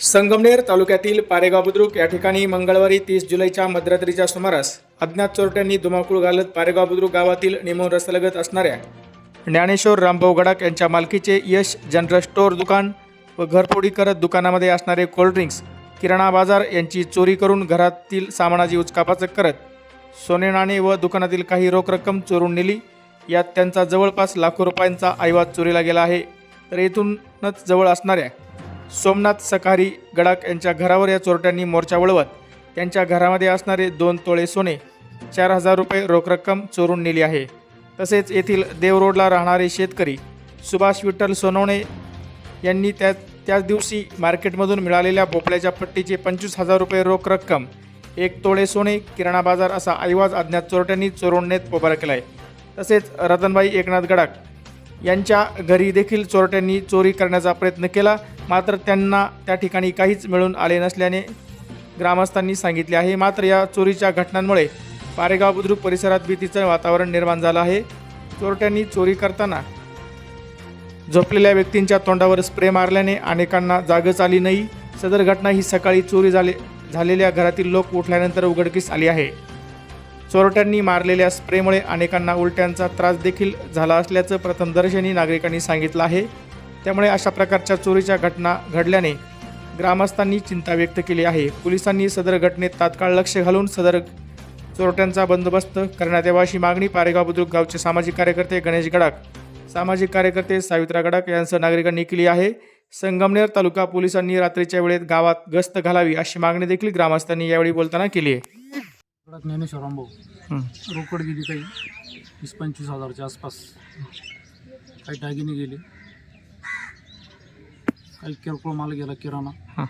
संगमनेर तालुक्यातील पारेगाव बुद्रुक या ठिकाणी मंगळवारी तीस जुलैच्या मध्यरात्रीच्या सुमारास अज्ञात चोरट्यांनी धुमाकूळ घालत पारेगाव बुद्रुक गावातील निमोन रस्त्यालगत असणाऱ्या ज्ञानेश्वर रामभाऊ गडाक यांच्या मालकीचे यश जनरल स्टोअर दुकान व घरफोडी करत दुकानामध्ये असणारे कोल्ड्रिंक्स किराणा बाजार यांची चोरी करून घरातील सामानाची उचकापाचक करत सोने नाणे व दुकानातील काही रोख रक्कम चोरून नेली. यात त्यांचा जवळपास लाखो रुपयांचा ऐवाज चोरीला गेला आहे. तर येथूनच जवळ असणाऱ्या सोमनाथ सकारी गडाक यांच्या घरावर या चोरट्यांनी मोर्चा वळवत त्यांच्या घरामध्ये असणारे दोन तोळे सोने चार हजार रुपये रोख रक्कम चोरून नेली आहे. तसेच येथील देवरोडला राहणारे शेतकरी सुभाष विठ्ठल सोनवणे यांनी त्या त्याच दिवशी मार्केटमधून मिळालेल्या भोपळ्याच्या पट्टीचे पंचवीस हजार रुपये रोख रक्कम एक तोळे सोने किराणा बाजार असा ऐवाज अज्ञात चोरट्यांनी चोरून नेत पोबारा केला आहे तसेच रतनबाई एकनाथ गडाक यांच्या घरी देखील चोरट्यांनी चोरी करण्याचा प्रयत्न केला मात्र त्यांना त्या ठिकाणी काहीच मिळून आले नसल्याने ग्रामस्थांनी सांगितले आहे. मात्र या चोरीच्या घटनांमुळे पारेगाव बुद्रुक परिसरात भीतीचं वातावरण निर्माण झालं आहे. चोरट्यांनी चोरी करताना झोपलेल्या व्यक्तींच्या तोंडावर स्प्रे मारल्याने अनेकांना जागच आली नाही. सदर घटना ही सकाळी चोरी झाले झालेल्या घरातील लोक उठल्यानंतर उघडकीस आली आहे. चोरट्यांनी मारलेल्या स्प्रेमुळे अनेकांना उलट्यांचा त्रास देखील झाला असल्याचं प्रथमदर्शनी नागरिकांनी सांगितलं आहे. त्यामुळे अशा प्रकारच्या चोरीच्या घटना घडल्याने ग्रामस्थांनी चिंता व्यक्त केली आहे. पोलिसांनी सदर घटनेत तात्काळ लक्ष घालून सदर चोरट्यांचा बंदोबस्त करण्यात यावा अशी मागणी पारेगाव बुद्रुक गावचे सामाजिक कार्यकर्ते गणेश गडाक सामाजिक कार्यकर्ते सावित्रा गडाक यांसह नागरिकांनी केली आहे. संगमनेर तालुका पोलिसांनी रात्रीच्या वेळेत गावात गस्त घालावी अशी मागणी देखील ग्रामस्थांनी यावेळी बोलताना केली आहे. कडक ज्ञानेश्वर रामभाऊ हं. रोकड गेली काही? वीस पंचवीस हजारच्या आसपास. काही दागिने गेले. काही किरकोळ माल गेला किराणा. हां.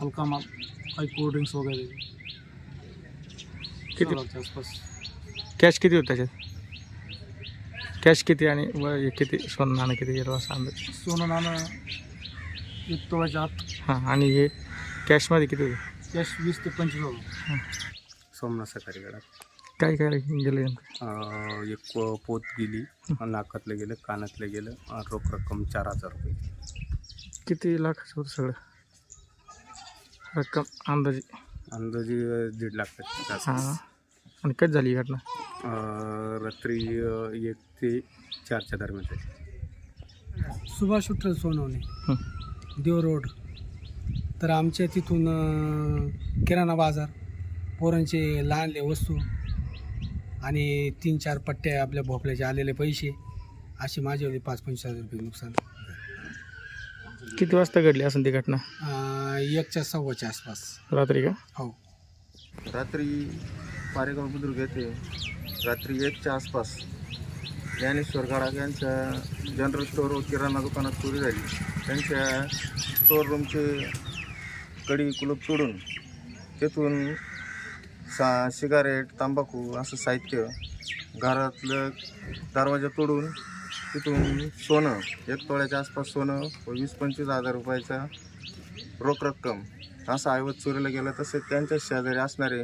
हलका माल काही कोल्ड्रिंक्स वगैरे. किती? आसपास. कॅश किती होतं त्याच्यात? कॅश किती आणि व हे किती? सोनं नाणं किती गेलं असं अंदाज? सोनं नाणं एक तोळ्याच्या आत. हां आणि हे कॅशमध्ये किती होतं? कॅश वीस ते पंचवीस हजार. सोमनाथ सकाळी गडात. काय काय गेलं नेमकं? एक पो- पोत गेली नाकातलं गेलं कानातलं गेलं अन् रोख रक्कम चार हजार रुपये. किती लाखाचं होतं सगळं? रक्कम अंदाजे? अंदाजे दीड लाख हां. आणि कधी झाली ही घटना? रात्री अं, एक ते चारच्या दरम्यान झाली. सुभाष विठ्ठल सोनवणे. देव रोड. तर आमच्या तिथून अं, किराणा बाजार पोरांचे लहानले वस्तू आणि तीन चार पट्ट्या आपल्या भोपळ्याचे आलेले पैसे असे माझे पाच पंचवीस हजार रुपये नुकसान. किती वाजता घडली असं ती घटना? अं, एकच्या सव्वाच्या आसपास. रात्री का? हो. रात्री पारेगाव बुद्रुक येथे रात्री एकच्या आसपास ज्ञानेश्वर गडाख यांच्या जनरल स्टोअर व किराणा दुकानात चोरी झाली. त्यांच्या स्टोअर रूमचे कडी कुलूप तोडून तेथून सा सिगारेट तंबाखू असं साहित्य घरातलं दरवाजा तोडून तिथून सोनं एक तोळ्याच्या आसपास सोनं व वीस पंचवीस हजार रुपयाचा रोख रक्कम. असं ऐवज चोरीला गेलं तसेच त्यांच्या शेजारी असणारे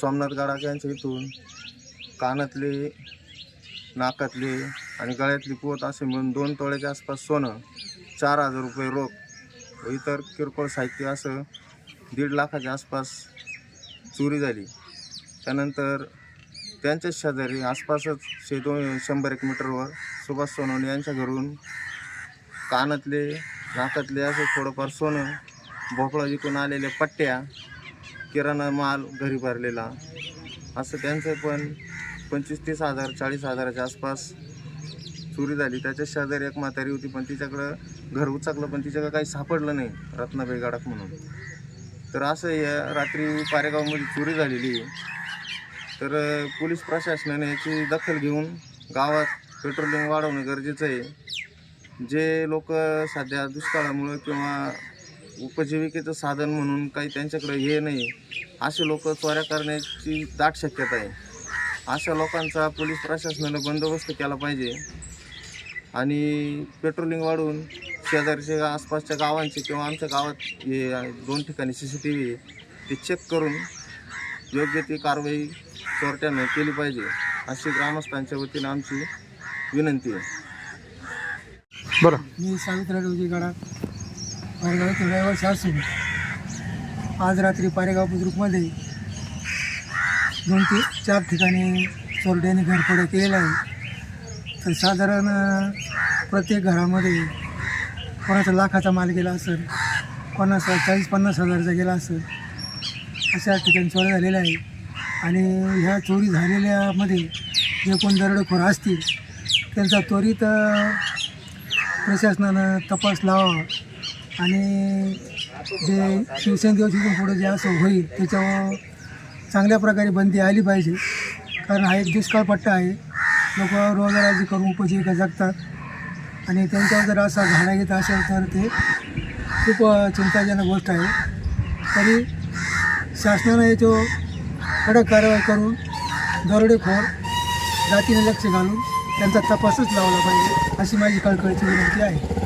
सोमनाथ गाडाक यांच्या इथून कानातले नाकातले आणि गळ्यातली पोत असे मिळून दोन तोळ्याच्या आसपास सोनं चार हजार रुपये रोख व इतर किरकोळ साहित्य असं दीड लाखाच्या आसपास चोरी झाली. त्यानंतर त्यांच्याच शेजारी आसपासच शे दोन शंभर एक मीटरवर सुभाष सोनवणे यांच्या घरून कानातले नाकातले असं थोडंफार सोनं भोपळा विकून आलेल्या पट्ट्या किराणा माल घरी भरलेला. असं त्यांचं पण पंचवीस तीस हजार चाळीस हजाराच्या आसपास चोरी झाली. त्याच्या शेजारी एक म्हातारी होती पण तिच्याकडं घर उचाकलं पण तिच्याकडं काही सापडलं नाही रत्नाबाई गाडक म्हणून. तर असं या रात्री पारेगावमध्ये चोरी झालेली आहे. तर पोलीस प्रशासनाने याची दखल घेऊन गावात पेट्रोलिंग वाढवणं गरजेचं आहे. जे लोक सध्या दुष्काळामुळं किंवा उपजीविकेचं साधन म्हणून काही त्यांच्याकडे हे नाही असे लोक चोऱ्या करण्याची दाट शक्यता आहे. अशा लोकांचा पोलीस प्रशासनानं बंदोबस्त केला पाहिजे आणि पेट्रोलिंग वाढवून शेजारच्या आसपासच्या गावांचे किंवा आमच्या गावात हे दोन ठिकाणी सी सी टी व्ही ते चेक करून योग्य ती कारवाई चोरट्यानं केली पाहिजे अशी ग्रामस्थांच्या वतीनं आमची विनंती आहे. बरं. मी सावित्रा डोजी गडा पारेगावातील रहिवासी असून आज रात्री पारेगाव बुद्रुकमध्ये दोन ते चार ठिकाणी चोरट्याने घरफोड्या केलेल्या आहे. तर साधारण प्रत्येक घरामध्ये कोणाचा लाखाचा माल गेला असेल कोणाचा चाळीस पन्नास हजारचा गेला असेल अशा ठिकाणी चोऱ्या झालेल्या आहे आणि ह्या चोरी झालेल्यामध्ये जे कोण दरोडेखोर असतील त्यांचा त्वरित प्रशासनानं तपास लावा आणि जे शिवसेना पुढे जे असं होईल त्याच्यावर चांगल्या प्रकारे बंदी आली पाहिजे. कारण हा एक दुष्काळ पट्टा आहे. लोक रोजगाराची करून उपजीविका जगतात. आणि त्यांच्यावर जर असा घाणा घेत असेल तर ते खूप चिंताजनक गोष्ट आहे. तरी शासनानं याच्यावर कडक कारवाई करून दरोडेखोर जातीने लक्ष घालून त्यांचा तपासच लावला पाहिजे अशी माझी कळकळीची विनंती आहे.